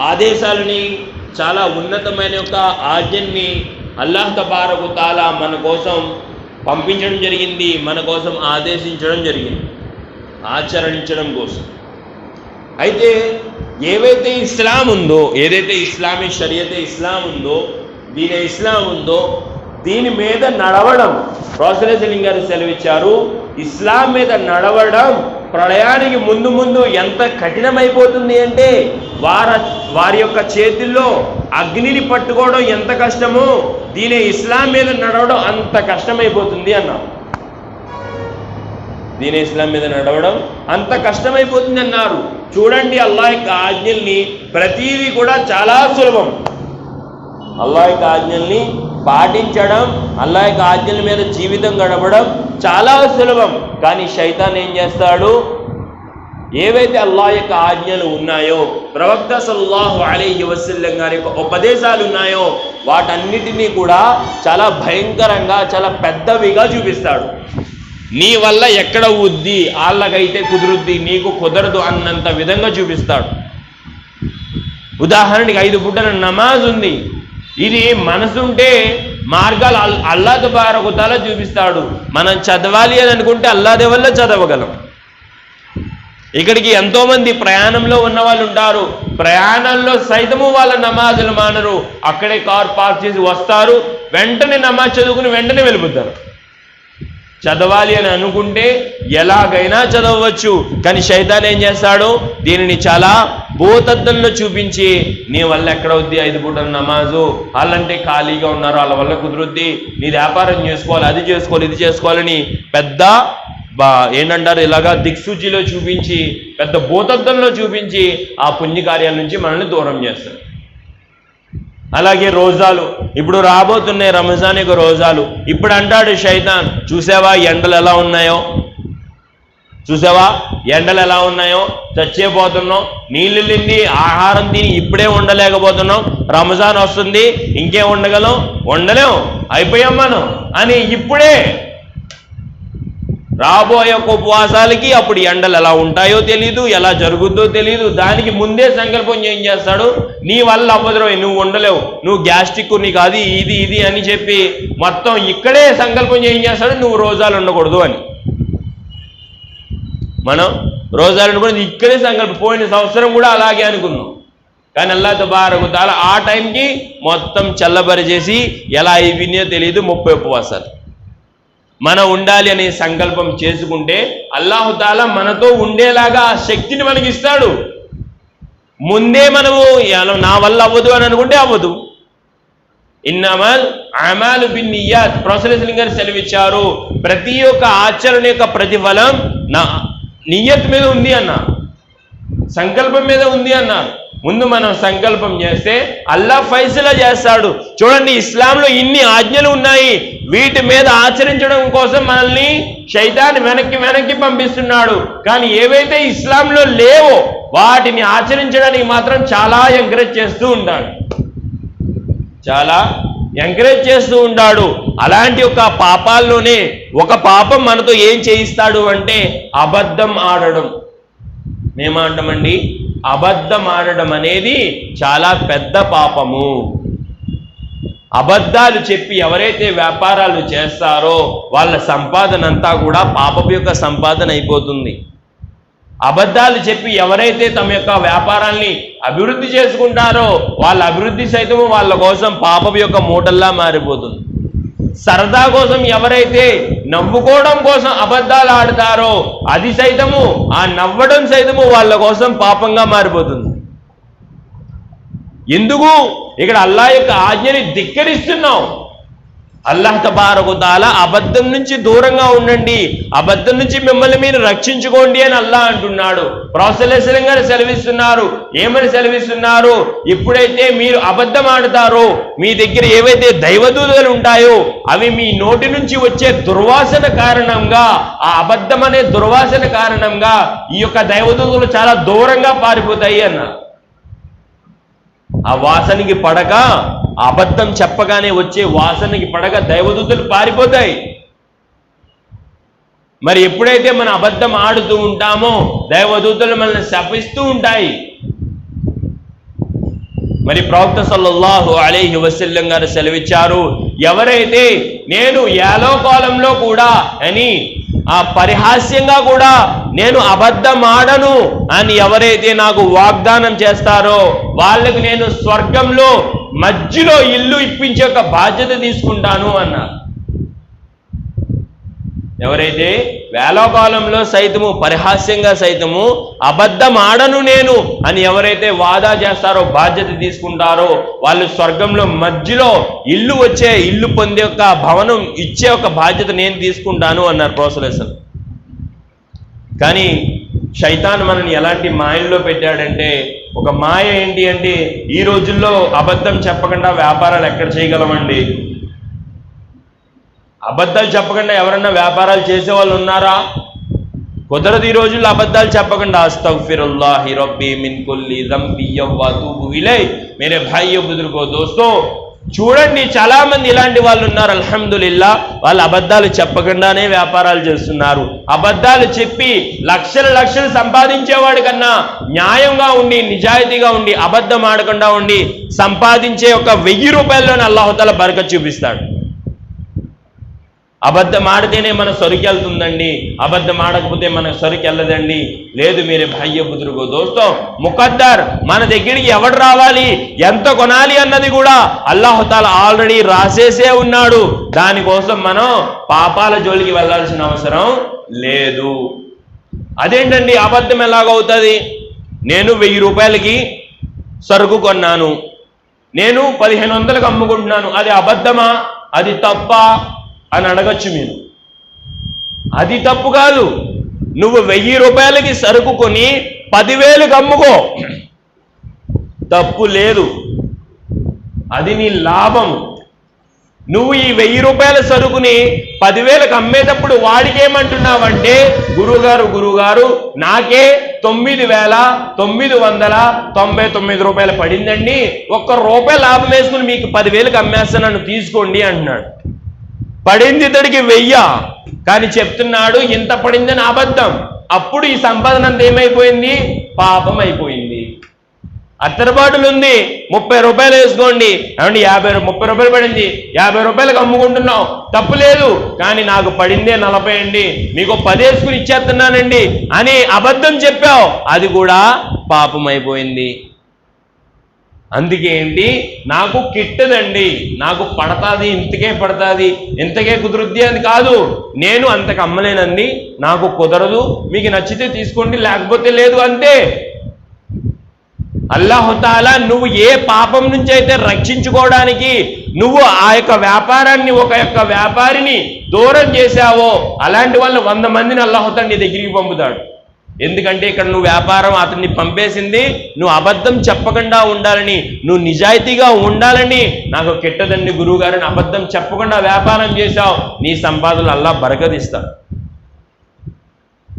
ఆదేశాలని చాలా ఉన్నతమైన యొక్క ఆజ్ఞని అల్లాహ్ తబారకు తాలా మన కోసం పంపించడం జరిగింది మన కోసం ఆదేశించడం జరిగింది ఆచరించడం కోసం. అయితే ఏవైతే ఇస్లాం ఉందో ఏదైతే ఇస్లామీ షరియతే ఇస్లాం ఉందో దీని ఇస్లాం ఉందో దీని మీద నడవడం ప్రోసలేసలింగ్ గారు సెలవిచ్చారు ఇస్లాం మీద నడవడం ప్రళయానికి ముందు ముందు ఎంత కఠినమైపోతుంది అంటే వార వారి యొక్క చేతుల్లో అగ్నిని పట్టుకోవడం ఎంత కష్టమో దీని ఇస్లాం మీద నడవడం అంత కష్టమైపోతుంది అన్నారు దీని ఇస్లాం మీద నడవడం అంత కష్టమైపోతుంది అన్నారు. చూడండి అల్లా యొక్క ఆజ్ఞల్ని ప్రతీది కూడా చాలా సులభం. అల్లా యొక్క ఆజ్ఞల్ని పాటించడం అల్లా యొక్క ఆజ్ఞల మీద జీవితం గడపడం చాలా సులభం. కానీ శైతాన్ ఏం చేస్తాడు? ఏవైతే అల్లా యొక్క ఆజ్ఞలు ఉన్నాయో ప్రవక్త సల్లాహు అలీహి వసల్లం గారి యొక్క ఉపదేశాలు ఉన్నాయో వాటన్నిటినీ కూడా చాలా భయంకరంగా చాలా పెద్దవిగా చూపిస్తాడు. నీ వల్ల ఎక్కడ ఉద్ది వాళ్ళకైతే కుదురుద్ది నీకు కుదరదు అన్నంత విధంగా చూపిస్తాడు. ఉదాహరణకి ఐదు పూటల నమాజ్ ఉంది ఇది మనసుంటే మార్గాలు అల్ అల్లా దుబారకుతాల చూపిస్తాడు. మనం చదవాలి అని అనుకుంటే అల్లాదే వల్ల చదవగలం. ఇక్కడికి ఎంతోమంది ప్రయాణంలో ఉన్న వాళ్ళు ఉంటారు. ప్రయాణంలో సైతము వాళ్ళ నమాజులు మానరు. అక్కడే కార్ పార్క్ చేసి వస్తారు. వెంటనే నమాజ్ చదువుకుని వెంటనే వెళ్ళిపోతారు. చదవాలి అని అనుకుంటే ఎలాగైనా చదవచ్చు కానీ శైతాన్ ఏం చేస్తాడు? దీనిని చాలా భూతద్దంలో చూపించి నీ వల్ల ఎక్కడవుద్ది ఐదు పూటల నమాజు. వాళ్ళంటే ఖాళీగా ఉన్నారు. వాళ్ళ వల్ల కుదురుద్ది. నీ వ్యాపారం చేసుకోవాలి అది చేసుకోవాలి ఇది చేసుకోవాలని పెద్ద బా ఏంటంటారు? ఇలాగా దిక్సూచిలో చూపించి పెద్ద భూతద్దంలో చూపించి ఆ పుణ్యకార్యాల నుంచి మనల్ని దూరం చేస్తారు. అలాగే రోజాలు. ఇప్పుడు రాబోతున్నాయి రంజాన్ యొక్క రోజాలు. ఇప్పుడు అంటాడు శైతాన్ చూసావా ఎండలు ఎలా ఉన్నాయో? చూసావా ఎండలు ఎలా ఉన్నాయో? చచ్చేపోతున్నాం నీళ్ళు నిండి ఆహారం తిని ఇప్పుడే ఉండలేకపోతున్నాం రంజాన్ వస్తుంది ఇంకేం ఉండగలం? ఉండలేం. అయిపోయాం మనం. అని ఇప్పుడే రాబోయే ఉపవాసాలకి అప్పుడు ఎండలు ఎలా ఉంటాయో తెలియదు ఎలా జరుగుద్దో తెలియదు దానికి ముందే సంకల్పం ఏం చేస్తాడు? నీ వల్ల అవ్వదురో నువ్వు ఉండలేవు. నువ్వు గ్యాస్ట్రిక్ నీకు అది ఇది ఇది అని చెప్పి మొత్తం ఇక్కడే సంకల్పం ఏం చేస్తాడు? నువ్వు రోజాలు ఉండకూడదు అని. మనం రోజాలు ఉండకూడదు ఇక్కడే సంకల్పం. పోయిన సంవత్సరం కూడా అలాగే అనుకున్నాం కానీ అల్లా బాగా ఆ టైంకి మొత్తం చల్లబరి చేసి ఎలా అయిపోయినాయో తెలియదు ముప్పై ఉపవాసాలు. మనం ఉండాలి అనే సంకల్పం చేసుకుంటే అల్లాహుతాల మనతో ఉండేలాగా ఆ శక్తిని మనకి ఇస్తాడు. ముందే మనము నా వల్ల అవ్వదు అని అనుకుంటే అవ్వదు. ఇన్నమల్ అమాలు బిన్ నియాత్ ప్రొఫెసర్ గారు సెలవిచ్చారు ప్రతి ఒక్క ఆచరణ యొక్క ప్రతిఫలం నా నియత్ మీద ఉంది అన్న సంకల్పం మీద ఉంది అన్నారు. ముందు మనం సంకల్పం చేస్తే అల్లా ఫైసలా చేస్తాడు. చూడండి ఇస్లాంలో ఇన్ని ఆజ్ఞలు ఉన్నాయి. వీటి మీద ఆచరించడం కోసం మనల్ని శైతాన్ని వెనక్కి వెనక్కి పంపిస్తున్నాడు. కానీ ఏవైతే ఇస్లాంలో లేవో వాటిని ఆచరించడానికి మాత్రం చాలా ఎంకరేజ్ చేస్తూ ఉంటాడు. చాలా ఎంకరేజ్ చేస్తూ ఉంటాడు. అలాంటి ఒక పాపాల్లోనే ఒక పాపం మనతో ఏం చేయిస్తాడు అంటే అబద్ధం ఆడడం. మేమంటామండి? అబద్ధం ఆడడం అనేది చాలా పెద్ద పాపము. అబద్ధాలు చెప్పి ఎవరైతే వ్యాపారాలు చేస్తారో వాళ్ళ సంపాదన అంతా కూడా పాపం యొక్క సంపాదన అయిపోతుంది. అబద్ధాలు చెప్పి ఎవరైతే తమ యొక్క వ్యాపారాల్ని అభివృద్ధి చేసుకుంటారో వాళ్ళ అభివృద్ధి సైతము వాళ్ళ కోసం పాపం యొక్క మూటల్లా మారిపోతుంది. సరదా కోసం ఎవరైతే నవ్వుకోవడం కోసం అబద్ధాలు ఆడతారో అది సైతము ఆ నవ్వడం సైతము వాళ్ళ కోసం పాపంగా మారిపోతుంది. ఎందుకు? ఇక్కడ అల్లా యొక్క ఆజ్ఞని ధిక్కరిస్తున్నాం. అల్లాహ్ తబారకుతాల అబద్ధం నుంచి దూరంగా ఉండండి. అబద్ధం నుంచి మిమ్మల్ని మీరు రక్షించుకోండి అని అల్లా అంటున్నాడు. ప్రొఫెసర్ గారు సెలవిస్తున్నారు. ఏమని సెలవిస్తున్నారు? ఎప్పుడైతే మీరు అబద్ధం ఆడతారో మీ దగ్గర ఏవైతే దైవదూతలు ఉంటాయో అవి మీ నోటి నుంచి వచ్చే దుర్వాసన కారణంగా ఆ అబద్ధం అనే దుర్వాసన కారణంగా ఈ యొక్క దైవదూతలు చాలా దూరంగా పారిపోతాయి అన్నారు. ఆ వాసనకి పడక ఆ అబద్ధం చెప్పగానే వచ్చే వాసనకి పడక దైవదూతలు పారిపోతాయి. మరి ఎప్పుడైతే మన అబద్ధం ఆడుతూ ఉంటామో దైవదూతలు మనల్ని శపిస్తూ ఉంటాయి. మరి ప్రవక్త సల్లల్లాహు అలైహి వసల్లం గారు సెలవిచ్చారు ఎవరైతే నేను ఏలో కాలంలో కూడా అని ఆ పరిహాస్యంగా కూడా నేను అబద్ధమాడను అని ఎవరైతే నాకు వాగ్దానం చేస్తారో వాళ్ళకు నేను స్వర్గంలో మధ్యలో ఇల్లు ఇప్పించే ఒక బాధ్యత తీసుకుంటాను అన్నారు. ఎవరైతే వేలకాలంలో సైతము పరిహాస్యంగా సైతము అబద్ధం ఆడను నేను అని ఎవరైతే వాదా చేస్తారో బాధ్యత తీసుకుంటారో వాళ్ళు స్వర్గంలో మధ్యలో ఇల్లు వచ్చే ఇల్లు పొందే ఒక భవనం ఇచ్చే ఒక బాధ్యత నేను తీసుకుంటాను అన్నారు ప్రోసలేసన్. కానీ శైతాన్ మనని ఎలాంటి మాయల్లో పెట్టాడంటే ఒక మాయ ఏంటి అంటే ఈ రోజుల్లో అబద్ధం చెప్పకుండా వ్యాపారాలు ఎక్కడ చేయగలమండి? అబద్ధాలు చెప్పకుండా ఎవరన్నా వ్యాపారాలు చేసే వాళ్ళు ఉన్నారా? కుదరదు ఈ రోజుల్లో అబద్ధాలు చెప్పకుండా అస్తగ్ఫిరుల్లాహి రబ్బీ మిన్ కుల్లి దంబి వతూబు ఇలై మేరే భాయ్య బుదురుకో దోస్తో చూడండి చాలామంది ఇలాంటి వాళ్ళు ఉన్నారు అల్హమ్దులిల్లా. వాళ్ళు అబద్ధాలు చెప్పకుండానే వ్యాపారాలు చేస్తున్నారు. అబద్ధాలు చెప్పి లక్షల లక్షలు సంపాదించేవాడి కన్నా న్యాయంగా ఉండి నిజాయితీగా ఉండి అబద్ధం ఆడకుండా ఉండి సంపాదించే ఒక వెయ్యి రూపాయల్లోనే అల్లాహతల బరక చూపిస్తాడు. అబద్ధం ఆడితేనే మన సరికి వెళ్తుందండి అబద్ధం ఆడకపోతే మన సరికి వెళ్ళదండి లేదు మీరే భయ్య బుదురుగో దోస్తో ముఖద్దర్ మన దగ్గరికి ఎవడు రావాలి? ఎంత కొనాలి అన్నది కూడా అల్లాహతాల ఆల్రెడీ రాసేసే ఉన్నాడు. దానికోసం మనం పాపాల జోలికి వెళ్ళాల్సిన అవసరం లేదు. అదేంటండి అబద్ధం ఎలాగవుతుంది? నేను వెయ్యి రూపాయలకి సరుకు కొన్నాను. నేను పదిహేను వందలకు అమ్ముకుంటున్నాను. అది అబద్ధమా? అది తప్ప? అని అడగచ్చు మీరు. అది తప్పు కాదు. నువ్వు వెయ్యి రూపాయలకి సరుకు కొని పదివేలకు అమ్ముకో తప్పు లేదు. అది నీ లాభం. నువ్వు ఈ వెయ్యి రూపాయల సరుకుని పదివేలకు అమ్మేటప్పుడు వాడికేమంటున్నావంటే గురుగారు గురుగారు నాకే తొమ్మిది వేల తొమ్మిది వందల తొంభై తొమ్మిది రూపాయలు పడిందండి. ఒక్క రూపాయి లాభం వేసుకుని మీకు పదివేలకు అమ్మేస్తానని తీసుకోండి అంటున్నాడు. పడింది ఇతడికి వెయ్య. కానీ చెప్తున్నాడు ఇంత పడిందని అబద్ధం. అప్పుడు ఈ సంపాదన అంత ఏమైపోయింది? పాపం అయిపోయింది. అత్తరబాటులు ఉంది ముప్పై రూపాయలు వేసుకోండి. ఏమండి యాభై ముప్పై రూపాయలు పడింది. యాభై రూపాయలకు అమ్ముకుంటున్నాం తప్పు లేదు. కానీ నాకు పడిందే నలభై అండి. మీకు పది వేసుకుని ఇచ్చేస్తున్నానండి. అని అబద్ధం చెప్పావు. అది కూడా పాపం అయిపోయింది. అందుకే ఏంటి? నాకు కిట్టదండి. నాకు పడతాది ఇంతకే పడతాది. ఇంతకే కుదురుద్ది అని కాదు. నేను అంతకు అమ్మలేనండి. నాకు కుదరదు. మీకు నచ్చితే తీసుకోండి లేకపోతే లేదు అంతే. అల్లాహుతాలా నువ్వు ఏ పాపం నుంచి అయితే రక్షించుకోవడానికి నువ్వు ఆ యొక్క వ్యాపారాన్ని ఒక యొక్క వ్యాపారిని దూరం చేశావో అలాంటి వాళ్ళు వంద మందిని అల్లాహుతా నీ దగ్గరికి పంపుతాడు. ఎందుకంటే ఇక్కడ నువ్వు వ్యాపారం అతన్ని పంపేసింది నువ్వు అబద్ధం చెప్పకుండా ఉండాలని నువ్వు నిజాయితీగా ఉండాలని నాకు కెట్టదండి గురువు గారిని అబద్ధం చెప్పకుండా వ్యాపారం చేశావు నీ సంపాదనలు అల్లా బరకదిస్తావు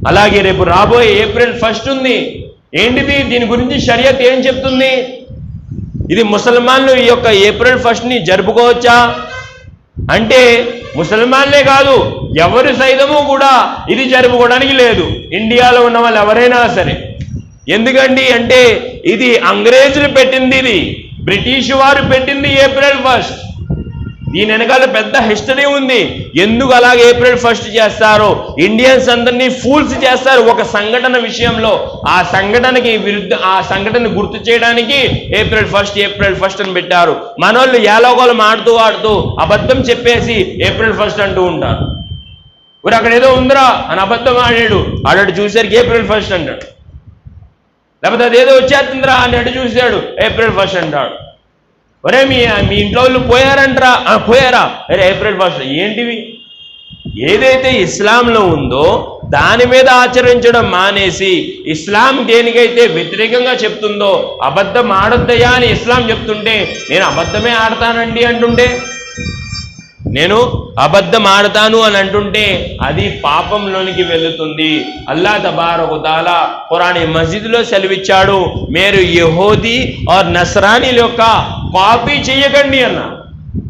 అలాగే రేపు రాబోయే ఏప్రిల్ ఫస్ట్ ఉంది. ఏంటిది? దీని గురించి షరియత్ ఏం చెప్తుంది? ఇది ముసల్మాన్లు ఈ యొక్క ఏప్రిల్ ఫస్ట్ని జరుపుకోవచ్చా? అంటే ముసల్మాన్లే కాదు ఎవరు సైతము కూడా ఇది జరుపుకోవడానికి లేదు. ఇండియాలో ఉన్న వాళ్ళు ఎవరైనా సరే. ఎందుకండి అంటే ఇది అంగ్రేజులు పెట్టింది ఇది. బ్రిటిష్ వారు పెట్టింది ఏప్రిల్ ఫస్ట్. దీని వెనకాల పెద్ద హిస్టరీ ఉంది. ఎందుకు అలాగే ఏప్రిల్ ఫస్ట్ చేస్తారో? ఇండియన్స్ అందరినీ ఫూల్స్ చేస్తారు ఒక సంఘటన విషయంలో. ఆ సంఘటనకి విరుద్ధ ఆ సంఘటన గుర్తు చేయడానికి ఏప్రిల్ ఫస్ట్ ఏప్రిల్ ఫస్ట్ అని పెట్టారు. మనోళ్ళు ఏలోగోలు ఆడుతూ ఆడుతూ అబద్ధం చెప్పేసి ఏప్రిల్ ఫస్ట్ అంటూ ఉంటారు. ఇప్పుడు అక్కడ ఏదో ఉందిరా? అని అబద్ధం ఆడాడు. ఆడాడు చూసరికి ఏప్రిల్ ఫస్ట్ అంటాడు. లేకపోతే అదేదో వచ్చేస్తుందిరా? అని అటు చూశాడు. ఏప్రిల్ ఫస్ట్ అంటాడు. ఒరే మీ మీ ఇంట్లో వాళ్ళు పోయారంటరా. పోయారా? అరే ఏప్రిల్ ఫస్ట్ ఏంటివి? ఏదైతే ఇస్లాంలో ఉందో దాని మీద ఆచరించడం మానేసి ఇస్లాం దేనికైతే వ్యతిరేకంగా చెప్తుందో అబద్ధం ఆడొద్దయా అని ఇస్లాం చెప్తుంటే నేను అబద్ధమే ఆడతానండి అంటుంటే? నేను అబద్ధం ఆడతాను అని అంటుంటే అది పాపంలోనికి వెళుతుంది. అల్లా తబారకుతాల పురాణి మస్జిద్లో సెలవిచ్చాడు. మీరు యహోదీ ఆర్ నస్రానీల యొక్క కాపీ చేయకండి అన్న.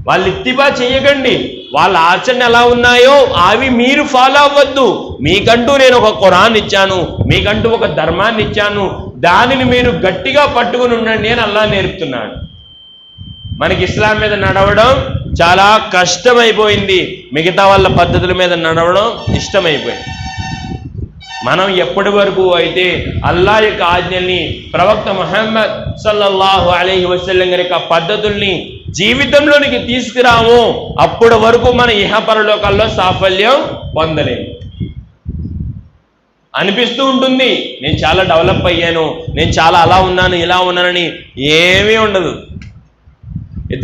వాళ్ళు ఇత్తిబా చేయకండి. వాళ్ళ ఆచరణ ఎలా ఉన్నాయో అవి మీరు ఫాలో అవ్వద్దు. మీకంటూ నేను ఒక ఖురాన్ ఇచ్చాను. మీకంటూ ఒక ధర్మాన్ని ఇచ్చాను. దానిని మీరు గట్టిగా పట్టుకుని ఉండండి అని అల్లా నేర్పుతున్నాను మనకి ఇస్లాం మీద నడవడం చాలా కష్టమైపోయింది. మిగతా వాళ్ళ పద్ధతుల మీద నడవడం ఇష్టమైపోయింది. మనం ఎప్పటి వరకు అయితే అల్లా యొక్క ఆజ్ఞల్ని ప్రవక్త మహమ్మద్ సల్లల్లాహు అలీ వసల్లం గారి యొక్క పద్ధతుల్ని జీవితంలోనికి తీసుకురాము అప్పటి వరకు మన ఇహపరలోకాల్లో సాఫల్యం పొందలేము. అనిపిస్తూ ఉంటుంది నేను చాలా డెవలప్ అయ్యాను నేను చాలా అలా ఉన్నాను ఇలా ఉన్నానని ఏమీ ఉండదు.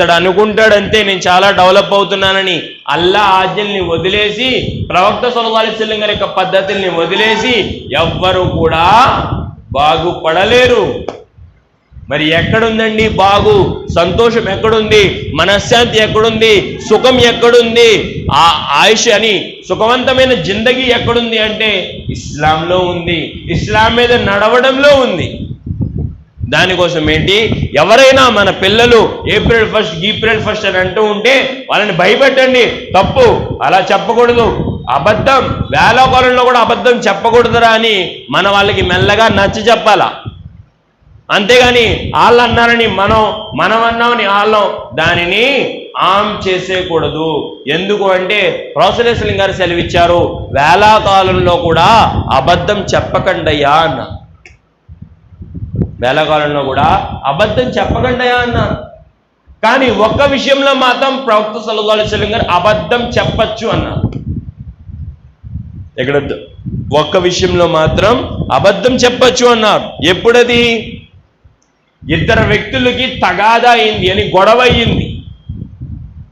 ఇతడు అనుకుంటాడంతే నేను చాలా డెవలప్ అవుతున్నానని అల్లా ఆజ్ఞల్ని వదిలేసి ప్రవక్త సలహాలిసల్లం గారి యొక్క పద్ధతుల్ని వదిలేసి ఎవ్వరు కూడా బాగుపడలేరు. మరి ఎక్కడుందండి బాగు? సంతోషం ఎక్కడుంది? మనశ్శాంతి ఎక్కడుంది? సుఖం ఎక్కడుంది? ఆ ఆయుష్ అని సుఖవంతమైన జిందగీ ఎక్కడుంది అంటే ఇస్లాంలో ఉంది. ఇస్లాం మీద నడవడంలో ఉంది. దానికోసం ఏంటి? ఎవరైనా మన పిల్లలు ఏప్రిల్ ఫస్ట్ ఏప్రిల్ ఫస్ట్ అని అంటూ ఉంటే వాళ్ళని భయపెట్టండి. తప్పు. అలా చెప్పకూడదు. అబద్ధం. వేళాకాలంలో కూడా అబద్ధం చెప్పకూడదురా అని మన వాళ్ళకి మెల్లగా నచ్చ చెప్పాలా? అంతేగాని వాళ్ళు అన్నారని మనం మనం అన్నామని వాళ్ళం దానిని ఆమ్ చేసేయకూడదు ఎందుకు అంటే ప్రోసలేసలింగ్ గారు సెలవిచ్చారు వేలాకాలంలో కూడా అబద్ధం చెప్పకండయ్యా అన్నారు. వేళాకాలంలో కూడా అబద్ధం చెప్పకండయ్యా అన్న కానీ ఒక్క విషయంలో మాత్రం ప్రవక్త సలహాలు అలైహి గారు అబద్ధం చెప్పచ్చు అన్నారు. ఇక్కడ ఒక్క విషయంలో మాత్రం అబద్ధం చెప్పచ్చు అన్నారు. ఎప్పుడది? ఇద్దరు వ్యక్తులకి తగాదా అయింది అని గొడవ అయింది.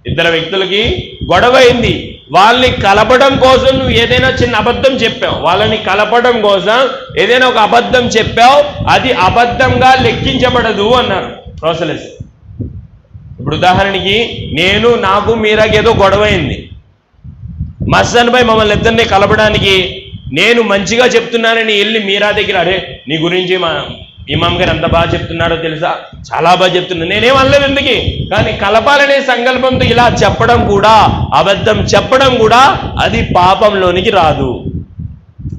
ఇద్దరు వ్యక్తులకి గొడవ అయింది. వాళ్ళని కలపడం కోసం నువ్వు ఏదైనా చిన్న అబద్ధం చెప్పావు. వాళ్ళని కలపడం కోసం ఏదైనా ఒక అబద్ధం చెప్పావు. అది అబద్ధంగా లెక్కించబడదు అన్నారు. ప్రోసలెస్ ఇప్పుడు ఉదాహరణకి నేను నాకు మీరాకి ఏదో గొడవ అయింది. మస్సన్ మమ్మల్ని ఇద్దరిని కలపడానికి నేను మంచిగా చెప్తున్నానని వెళ్ళి మీరా దగ్గర అరే నీ గురించి మా ఇమాం గారు ఎంత బాగా చెప్తున్నారో తెలుసా? చాలా బాగా చెప్తున్నాడు. నేనేం అనలేదు ఎందుకు? కానీ కలపాలనే సంకల్పంతో ఇలా చెప్పడం కూడా అబద్ధం చెప్పడం కూడా అది పాపంలోనికి రాదు.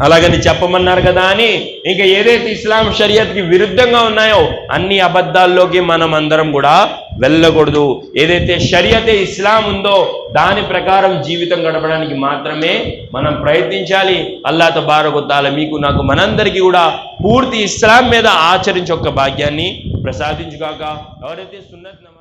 అలాగని చెప్పమన్నారు కదా అని ఇంకా ఏదైతే ఇస్లాం షరియత్కి విరుద్ధంగా ఉన్నాయో అన్ని అబద్ధాల్లోకి మనం అందరం కూడా వెళ్ళకూడదు. ఏదైతే షరియతే ఇస్లాం ఉందో దాని ప్రకారం జీవితం గడపడానికి మాత్రమే మనం ప్రయత్నించాలి. అల్లాతో బారగొత్తాల మీకు నాకు మనందరికీ కూడా పూర్తి ఇస్లాం మీద ఆచరించే ఒక్క భాగ్యాన్ని ప్రసాదించుగాక. ఎవరైతే సున్నత్ నమాజ్